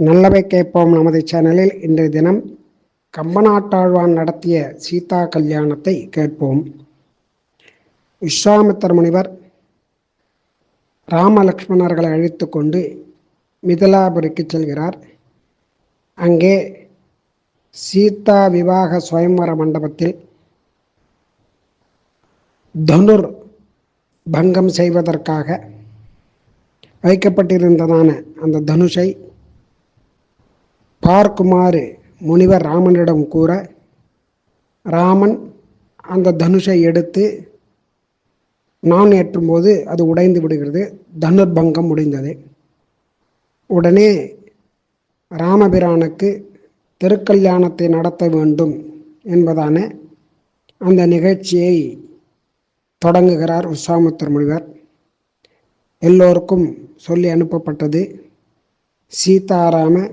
நல்லவை கேட்போம் நமது சேனலில். இன்றைய தினம் கம்பநாட்டாழ்வான் நடத்திய சீதா கல்யாணத்தை கேட்போம். விஸ்வாமித்தர் முனிவர் ராமலக்ஷ்மணர்களை அழைத்து கொண்டு மிதிலாபுரிக்கு செல்கிறார். அங்கே சீதா விவாக சுயம்வர மண்டபத்தில் தனுர் பங்கம் செய்வதற்காக வைக்கப்பட்டிருந்ததான அந்த தனுஷை பார்க்குமாறு முனிவர் ராமனிடம் கூற ராமன் அந்த தனுஷை எடுத்து நான் ஏற்றும்போது அது உடைந்து விடுகிறது. தனுர்பங்கம் முடிந்தது. உடனே ராமபிரானுக்கு திருக்கல்யாணத்தை நடத்த வேண்டும் என்பதான அந்த நிகழ்ச்சியை தொடங்குகிறார் விஸ்வாமித்திர முனிவர். எல்லோருக்கும் சொல்லி அனுப்பப்பட்டது. சீதாராம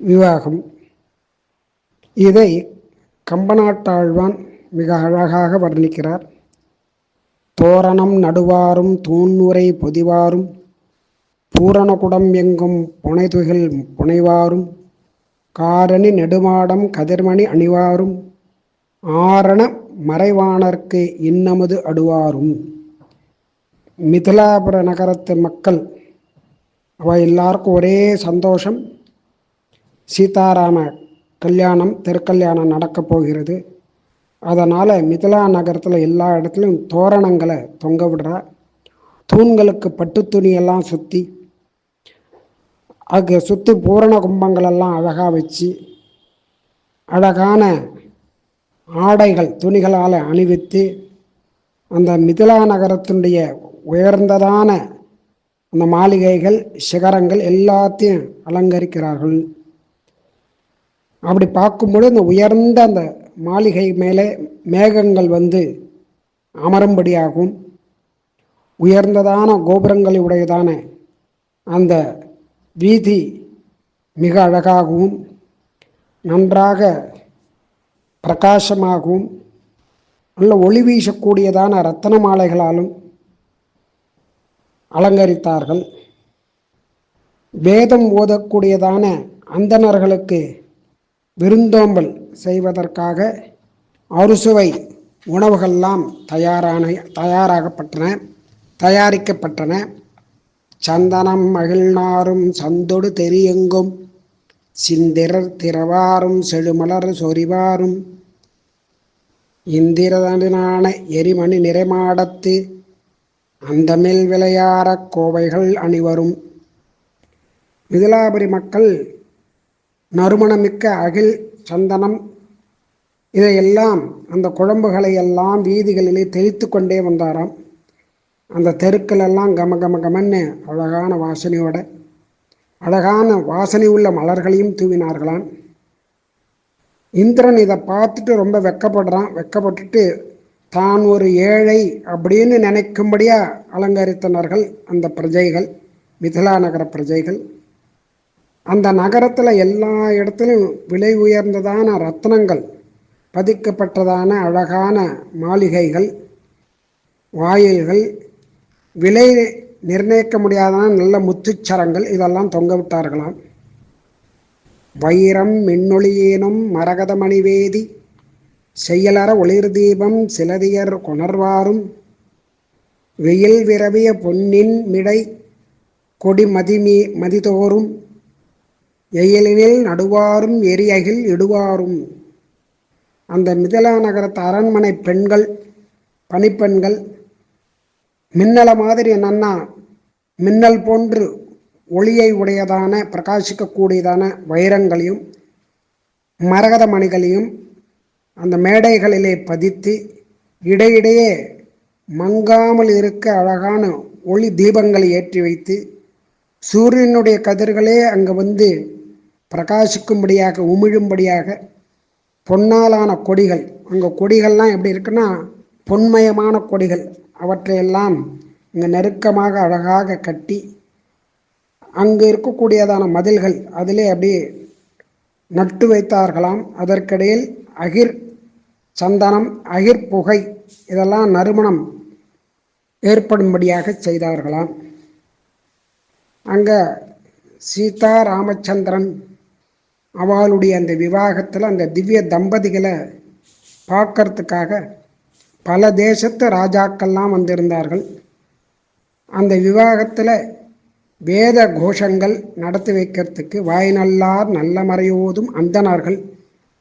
விவாகம். இதை கம்பநாட்டாழ்வான் மிக அழகாக வர்ணிக்கிறார். தோரணம் நடுவாரும் தூண்ணுரை பொதிவாரும் பூரணகுடம் எங்கும் புனைதுகில் புனைவாரும் காரணி நெடுமாடம் கதிர்மணி அணிவாரும் ஆரண மறைவானர்க்கு இன்னமது அடுவாரும். மிதிலாபுர நகரத்து மக்கள் அவ எல்லாருக்கும் ஒரே சந்தோஷம் சீதாராம கல்யாணம் திருக்கல்யாணம் நடக்கப் போகிறது. அதனால் மிதிலா நகரத்தில் எல்லா இடத்துலையும் தோரணங்களை தொங்க விடுறா. தூண்களுக்கு பட்டு துணியெல்லாம் சுற்றி அங்கே சுற்றி பூரண கும்பங்களெல்லாம் அழகாக வச்சு அழகான ஆடைகள் துணிகளால் அணிவித்து அந்த மிதிலா நகரத்தினுடைய உயர்ந்ததான அந்த மாளிகைகள் சிகரங்கள் எல்லாத்தையும் அலங்கரிக்கிறார்கள். அப்படி பார்க்கும்பொழுது அந்த உயர்ந்த அந்த மாளிகை மேலே மேகங்கள் வந்து அமரும்படியாகும். உயர்ந்ததான கோபுரங்களை உடையதான அந்த வீதி மிக அழகாகவும் நன்றாக பிரகாசமாகவும் நல்ல ஒளி வீசக்கூடியதான ரத்தன மாலைகளாலும் அலங்கரித்தார்கள். வேதம் ஓதக்கூடியதான அந்தணர்களுக்கு விருந்தோம்பல் செய்வதற்காக அறுசுவை உணவுகள்லாம் தயாரான தயாராகப்பட்டன தயாரிக்கப்பட்டன. சந்தனம் மகிழ்நாரும் சந்தொடு தெரியெங்கும். சிந்திரர் திரவாரும் செழுமலர் சொறிவாரும். இந்திரதனான எரிமணி நிறைமாடத்து அந்தமில் விளையாரக் கோவைகள் அணிவரும். மிதிலாபுரி மக்கள் நறுமணமிக்க அகில் சந்தனம் இதையெல்லாம் அந்த குழம்புகளை எல்லாம் வீதிகளிலே தெளித்து கொண்டே வந்தாராம். அந்த தெருக்கள் எல்லாம் கம கம கமன்னு அழகான வாசனையோட அழகான வாசனை உள்ள மலர்களையும் தூவினார்களாம். இந்திரன் இதை பார்த்துட்டு ரொம்ப வெக்கப்படுறான். வெக்கப்பட்டுட்டு தான் ஒரு ஏழை அப்படின்னு நினைக்கும்படியா அலங்கரித்தனர்கள் அந்த பிரஜைகள் மிதிலா நகர பிரஜைகள். அந்த நகரத்தில் எல்லா இடத்துலையும் விலை உயர்ந்ததான ரத்னங்கள் பதிக்கப்பட்டதான அழகான மாளிகைகள் வாயில்கள் விலை நிர்ணயிக்க முடியாதான நல்ல முத்துச்சரங்கள் இதெல்லாம் தொங்க விட்டார்களாம். வைரம் மின்னொளியேனும் மரகத மணிவேதி செய்யலற ஒளிர் தீபம் சிலதியர் கொணர்வாரும் வெயில் விரவிய பொன்னின் மிடை கொடி மதிமீ மதிதோறும் எயிலினில் நடுவாரும் எரியகில் இடுவாரும். அந்த மிதிலா நகரத்து அரண்மனை பெண்கள் பணிப்பெண்கள் மின்னல மாதிரி நன்னா மின்னல் போன்று ஒளியை உடையதான பிரகாசிக்கக்கூடியதான வைரங்களையும் மரகத மணிகளையும் அந்த மேடைகளிலே பதித்து இடையிடையே மங்காமல் இருக்க அழகான ஒளி தீபங்களை ஏற்றி வைத்து சூரியனுடைய கதிர்களே அங்கே வந்து பிரகாசிக்கும்படியாக உமிழும்படியாக பொன்னாலான கொடிகள். அங்கே கொடிகள்லாம் எப்படி இருக்குன்னா பொன்மயமான கொடிகள். அவற்றையெல்லாம் இங்கே நெருக்கமாக அழகாக கட்டி அங்கே இருக்கக்கூடியதான மதில்கள் அதிலே அப்படியே நட்டு வைத்தார்களாம். அதற்கிடையில் அகிர் சந்தனம் அகிர் புகை இதெல்லாம் நறுமணம் ஏற்படும்படியாக செய்தார்களாம். அங்கே சீதா ராமச்சந்திரன் அவளுடைய அந்த விவாகத்தில் அந்த திவ்ய தம்பதிகளை பார்க்கறதுக்காக பல தேசத்து ராஜாக்கள்லாம் வந்திருந்தார்கள். அந்த விவாகத்தில் வேத கோஷங்கள் நடத்தி வைக்கிறதுக்கு வாய் நல்லார் நல்ல மறையோதும் அந்தனார்கள்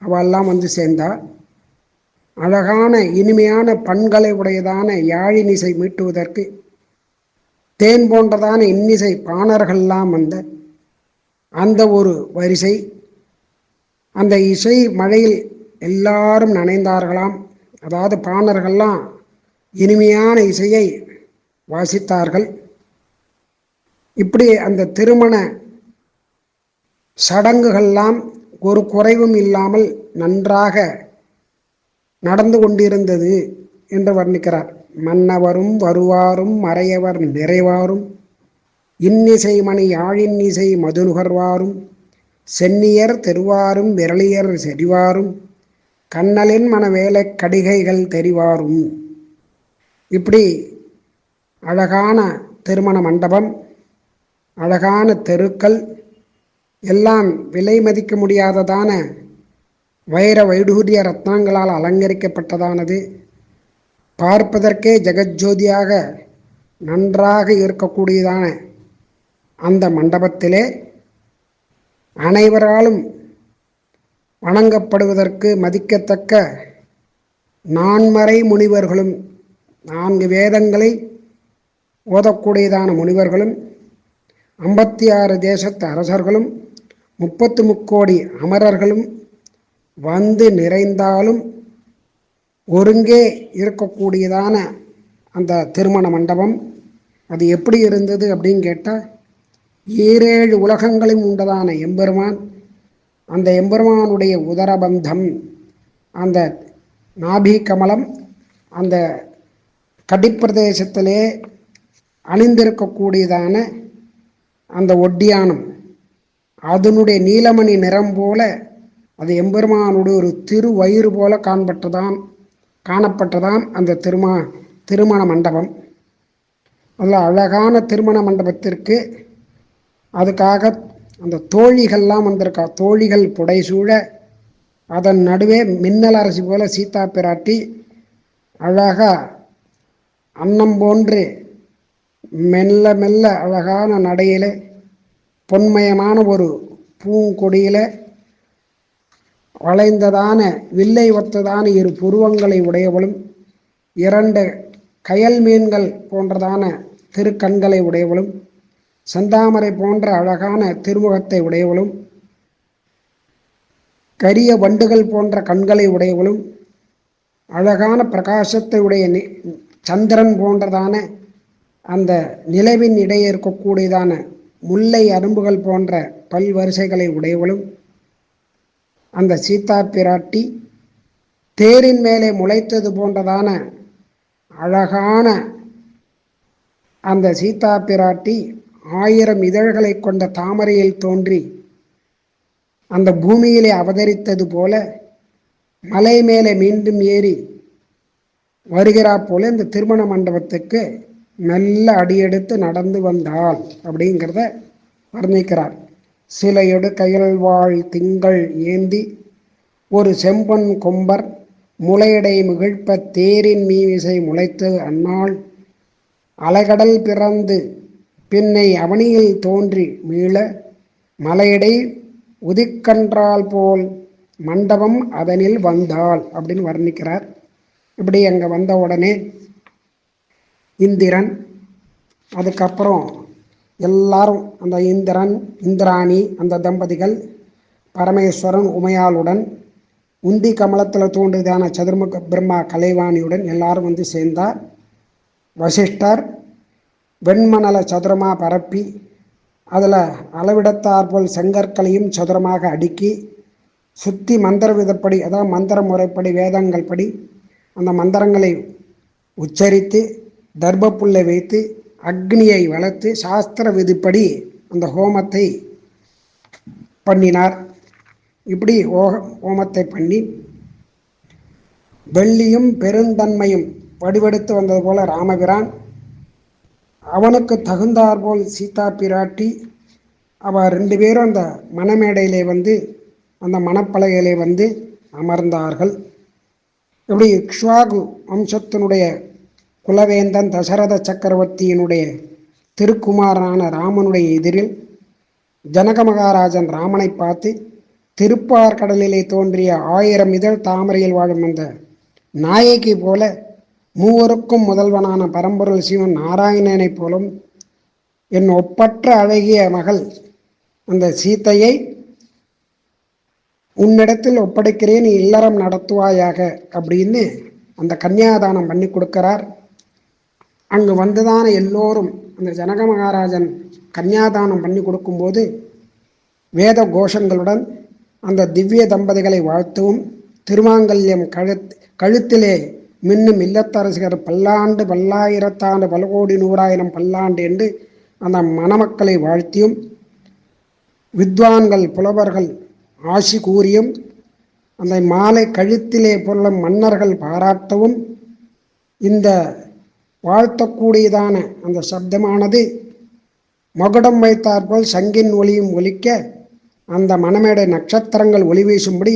அவெல்லாம் வந்து சேர்ந்தார் அழகான இனிமையான பண்களை உடையதான யாழினிசை மீட்டுவதற்கு தேன் போன்றதான இன்னிசை பாணர்கள்லாம் வந்த அந்த ஒரு வரிசை அந்த இசை மழையில் எல்லாரும் நனைந்தார்களாம். அதாவது பாணர்கள்லாம் இனிமையான இசையை வாசித்தார்கள். இப்படி அந்த திருமண சடங்குகள்லாம் ஒரு குறைவும் இல்லாமல் நன்றாக நடந்து கொண்டிருந்தது என்று வர்ணிக்கிறார். மன்னவரும் வருவாரும் மறையவர் நிறைவாரும். இன்னிசை மணி யாழின்னிசை மதுநுகர்வாரும் சென்னியர் தெருவாரும் விரலியர் செறிவாரும் கண்ணலின் மனவேலை கடிகைகள் தெரிவாரும். இப்படி அழகான திருமண மண்டபம் அழகான தெருக்கள் எல்லாம் விலை மதிக்க முடியாததான வைர வைடூரிய ரத்னங்களால் அலங்கரிக்கப்பட்டதானது. பார்ப்பதற்கே ஜெகஜோதியாக நன்றாக இருக்கக்கூடியதான அந்த மண்டபத்திலே அனைவராலும் வணங்கப்படுவதற்கு மதிக்கத்தக்க நான்மறை முனிவர்களும் நான்கு வேதங்களை ஓதக்கூடியதான முனிவர்களும் ஐம்பத்தி ஆறு தேசத்து அரசர்களும் முப்பத்து முக்கோடி அமரர்களும் வந்து நிறைந்தாலும் ஒருங்கே இருக்கக்கூடியதான அந்த திருமண மண்டபம் அது எப்படி இருந்தது அப்படின்னு கேட்டால் ஈரேழு உலகங்களும் உண்டதான எம்பெருமான் அந்த எம்பெருமானுடைய உதரபந்தம் அந்த நாபி கமலம் அந்த கடிப்பிரதேசத்திலே அணிந்திருக்கக்கூடியதான அந்த ஒட்டியானம். அதனுடைய நீலமணி நிறம் போல அது எம்பெருமானுடைய ஒரு திருவயிறு போல காண்பட்டதான் காணப்பட்டதான் அந்த திருமா திருமண மண்டபம். அதில் அழகான திருமண மண்டபத்திற்கு அதுக்காக அந்த தோழிகள்லாம் வந்திருக்கா. தோழிகள் புடைசூழ அதன் நடுவே மின்னல் அரசி போல சீதா பிராட்டி அழகா அன்னம் போன்று மெல்ல மெல்ல அழகான நடையில் பொன்மயமான ஒரு பூங்கொடியில் வளைந்ததான வில்லை ஒத்ததான இரு புருவங்களை உடையவளும் இரண்டு கயல் மீன்கள் போன்றதான திருக்கண்களை உடையவளும் செந்தாமரை போன்ற அழகான திருமுகத்தை உடையவளும் கரிய வண்டுகள் போன்ற கண்களை உடையவளும் அழகான பிரகாசத்தை உடைய சந்திரன் போன்றதான அந்த நிலவின் இடையே இருக்கக்கூடியதான முல்லை அரும்புகள் போன்ற பல்வரிசைகளை உடையவளும் அந்த சீதா பிராட்டி தேரின் மேலே முளைத்தது போன்றதான அழகான அந்த சீதா பிராட்டி ஆயிரம் இதழ்களை கொண்ட தாமரையில் தோன்றி அந்த பூமியிலே அவதரித்தது போல மலை மேலே மீண்டும் ஏறி வருகிறா போல இந்த திருமண மண்டபத்துக்கு நல்ல அடியெடுத்து நடந்து வந்தாள் அப்படிங்கிறத வர்ணிக்கிறார். சிலையொடு கயல்வாழ் திங்கள் ஏந்தி ஒரு செம்பொன் கொம்பர் முளையடை மிகிழ்ப்ப தேரின் மீவிசை முளைத்து அன்னாள் அலைகடல் பிறந்து பின்னை அவனியில் தோன்றி மீள மலையடை உதிக்கன்றால் போல் மண்டபம் அதனில் வந்தாள் அப்படின்னு வர்ணிக்கிறார். இப்படி அங்கே வந்த உடனே இந்திரன் அதுக்கப்புறம் எல்லாரும் அந்த இந்திரன் இந்திராணி அந்த தம்பதிகள் பரமேஸ்வரன் உமையாளுடன் உந்தி கமலத்தில் தோன்றுதான சதுர்முக பிரம்மா கலைவாணியுடன் எல்லாரும் வந்து சேர்ந்தார். வசிஷ்டர் வெண்மணல சதுரமாக பரப்பி அதில் அளவிடத்தார் போல் செங்கற்களையும் சதுரமாக அடுக்கி சுற்றி மந்திர விதப்படி அதாவது மந்திர முறைப்படி வேதங்கள் படி அந்த மந்திரங்களை உச்சரித்து தர்ப்புள்ளை வைத்து அக்னியை வளர்த்து சாஸ்திர விதிப்படி அந்த ஹோமத்தை பண்ணினார். இப்படி ஓ ஹோமத்தை பண்ணி வெள்ளியும் பெருந்தன்மையும் வடிவெடுத்து வந்தது போல ராமபிரான் அவனுக்கு தகுந்தாற்போல் சீதா பிராட்டி அவ ரெண்டு பேரும் அந்த மணமேடையிலே வந்து அந்த மணப்பலகையிலே வந்து அமர்ந்தார்கள். இப்படி இக்ஷ்வாகு வம்சத்தினுடைய குலவேந்தன் தசரத சக்கரவர்த்தியினுடைய திருக்குமாரனான ராமனுடைய எதிரில் ஜனக மகாராஜன் ராமனை பார்த்து திருப்பார் கடலிலே தோன்றிய ஆயிரம் இதழ் தாமரையில் வாழும் அந்த நாயகி போல மூவருக்கும் முதல்வனான பரம்பொருள் சிவன் நாராயணனைப் போலும் என் ஒப்பற்ற அழகிய மகள் அந்த சீத்தையை உன்னிடத்தில் ஒப்படைக்கிறேன் இல்லறம் நடத்துவாயாக அப்படின்னு அந்த கன்னியாதானம் பண்ணி கொடுக்கிறார். அங்கு வந்துதான எல்லோரும் அந்த ஜனக மகாராஜன் கன்னியாதானம் பண்ணி கொடுக்கும்போது வேத கோஷங்களுடன் அந்த திவ்ய தம்பதிகளை வாழ்த்தவும் திருமாங்கல்யம் கழுத் கழுத்திலே மின்னும் இல்லத்தரசிகர் பல்லாண்டு பல்லாயிரத்தாண்டு பல கோடி நூறாயிரம் பல்லாண்டு என்று அந்த மணமக்களை வாழ்த்தியும் வித்வான்கள் புலவர்கள் ஆசி கூறியும் அந்த மாலை கழுத்திலே பொருளும் மன்னர்கள் பாராட்டவும் இந்த வாழ்த்தக்கூடியதான அந்த சப்தமானது மகுடம் வைத்தாற்போல் சங்கின் ஒளியும் ஒலிக்க அந்த மணமேடை நட்சத்திரங்கள் ஒளி வீசும்படி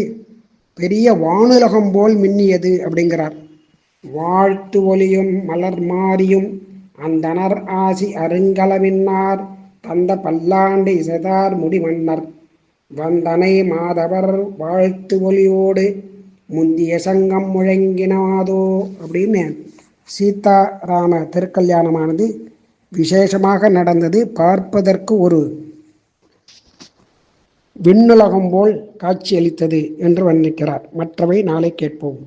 பெரிய வானுலகம் போல் மின்னியது அப்படிங்கிறார். வாழ்த்து ஒளியும் மலர் மாறியும் அந்தனர் ஆசி அருங்கலமின்னார் தந்த பல்லாண்டு இசைதார் முடிமன்னர். வந்தனை மாதவர் வாழ்த்து ஒலியோடு முந்திய சங்கம் முழங்கினாதோ அப்படின்னு சீதாராம திருக்கல்யாணமானது விசேஷமாக நடந்தது பார்ப்பதற்கு ஒரு விண்ணுலகம் போல் காட்சியளித்தது என்று வர்ணிக்கிறார். மற்றவை நாளை கேட்போம்.